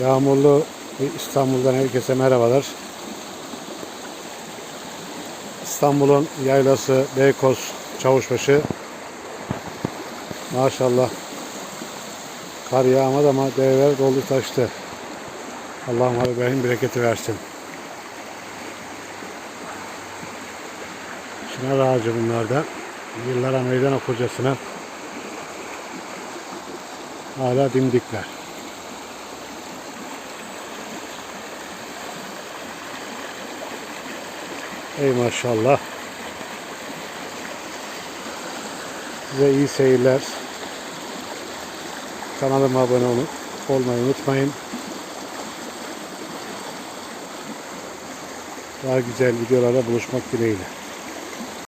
Yağmurlu İstanbul'dan herkese merhabalar. İstanbul'un yaylası Beykoz Çavuşbaşı. Maşallah kar yağmadı ama develer doldu taştı. Allah'ım Habibe'nin bereketi versin. Çınar ağacı bunlar da. Yıllara meydan okuyacasına hala dimdikler. Ey maşallah. Size iyi seyirler. Kanalıma abone olup olmayı unutmayın. Daha güzel videolarda buluşmak dileğiyle.